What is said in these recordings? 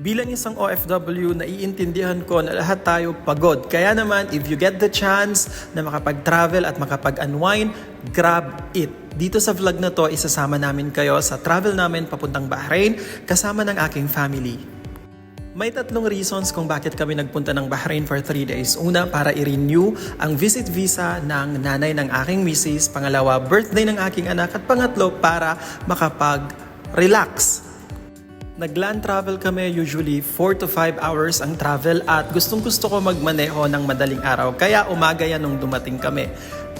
Bilang isang OFW, naiintindihan ko na lahat tayo pagod. Kaya naman, if you get the chance na makapag-travel at makapag-unwind, grab it. Dito sa vlog na to, isasama namin kayo sa travel namin papuntang Bahrain kasama ng aking family. May tatlong reasons kung bakit kami nagpunta ng Bahrain for 3 days. Una, para i-renew ang visit visa ng nanay ng aking misis. Pangalawa, birthday ng aking anak. At pangatlo, para makapag-relax Nag-land travel kami usually 4 to 5 hours ang travel at gustong gusto ko magmaneho ng madaling araw kaya umaga yan nung dumating kami.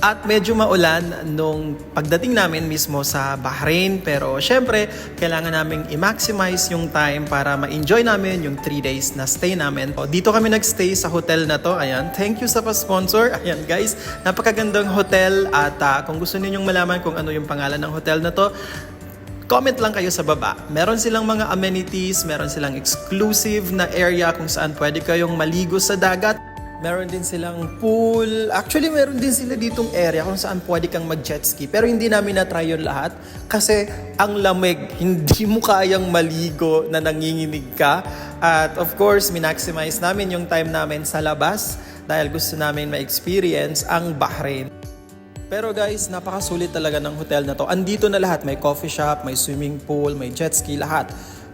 At medyo maulan nung pagdating namin mismo sa Bahrain pero syempre kailangan namin i-maximize yung time para ma-enjoy namin yung 3 days na stay namin. O, Dito kami nagstay sa hotel na to. Ayan, thank you sa pa-sponsor. Ayan guys, napakagandang hotel at ah, kung gusto ninyong malaman kung ano yung pangalan ng hotel na to, comment lang kayo sa baba. Meron silang mga amenities, meron silang exclusive na area kung saan pwede kayong maligo sa dagat. Meron din silang pool. Actually, meron din sila ditong area kung saan pwede kang mag-jet ski. Pero hindi namin na-try yun lahat kasi ang lamig. Hindi mo kayang maligo na nanginginig ka. At of course, minaximize namin yung time namin sa labas dahil gusto namin ma-experience ang Bahrain. Pero guys, napakasulit talaga ng hotel na to. Andito na lahat. May coffee shop, may swimming pool, may jet ski, lahat.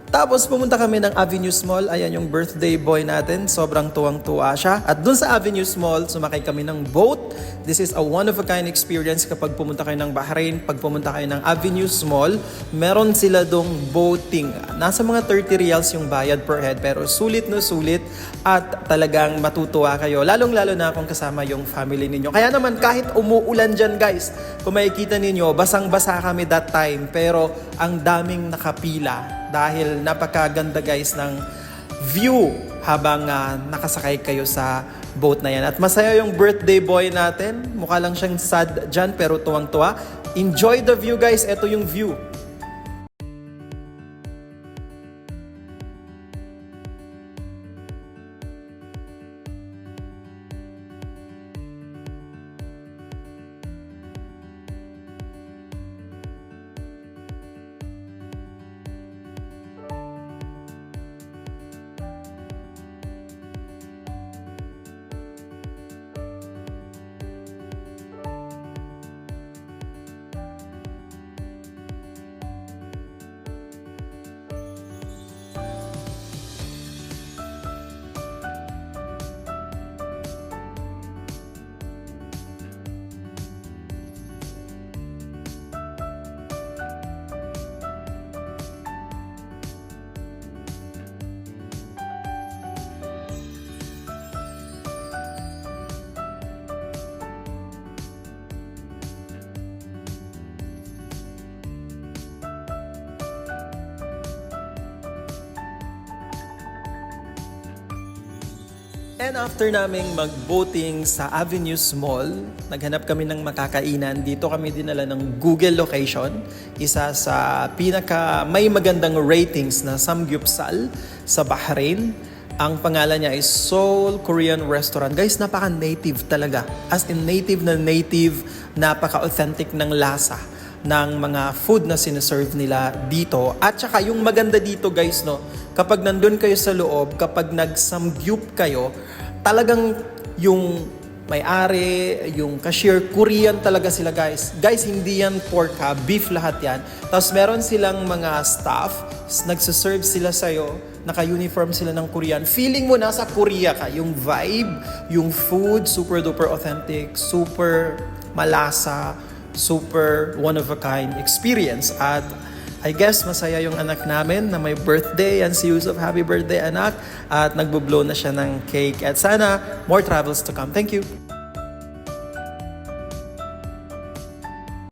Tapos pumunta kami ng Avenues Mall. Ayan yung birthday boy natin. Sobrang tuwang-tuwa siya. At dun sa Avenues Mall, sumakay kami ng boat. This is a one-of-a-kind experience kapag pumunta kayo ng Bahrain. Pag pumunta kayo ng Avenues Mall, meron sila dong boating. Nasa mga 30 reals yung bayad per head. Pero sulit no sulit. At talagang matutuwa kayo. Lalong-lalo na kung kasama yung family ninyo. Kaya naman kahit umuulan dyan guys, kung makikita ninyo, basang-basa kami that time. Pero ang daming nakapila dahil napakaganda guys ng view habang ah, nakasakay kayo sa boat na yan. At masaya yung birthday boy natin. Mukha lang siyang sad dyan pero tuwang-tuwa. Enjoy the view guys. Ito yung view. And after naming mag-boating sa Avenues Mall, naghanap kami ng makakainan. Dito kami dinala ng Google location. Isa sa pinaka may magandang ratings na samgyupsal sa Bahrain. Ang pangalan niya is Seoul Korean Restaurant. Guys, napaka-native talaga. As in native na native, napaka-authentic ng lasa ng mga food na sinaserve nila dito. At saka yung maganda dito guys, no, kapag nandun kayo sa loob, kapag nag-samgyup kayo, talagang yung may-ari, yung cashier, Korean talaga sila guys. Guys, hindi yan pork ha, beef lahat yan. Tapos meron silang mga staff, nagsaserve sila sa'yo, naka-uniform sila ng Korean. Feeling mo nasa Korea ka, yung vibe, yung food, super duper authentic, super malasa, super one-of-a-kind experience. At I guess masaya yung anak namin na may birthday. Yan si Yusuf. Happy birthday anak. At nagbo-blow na siya ng cake. At sana more travels to come. Thank you.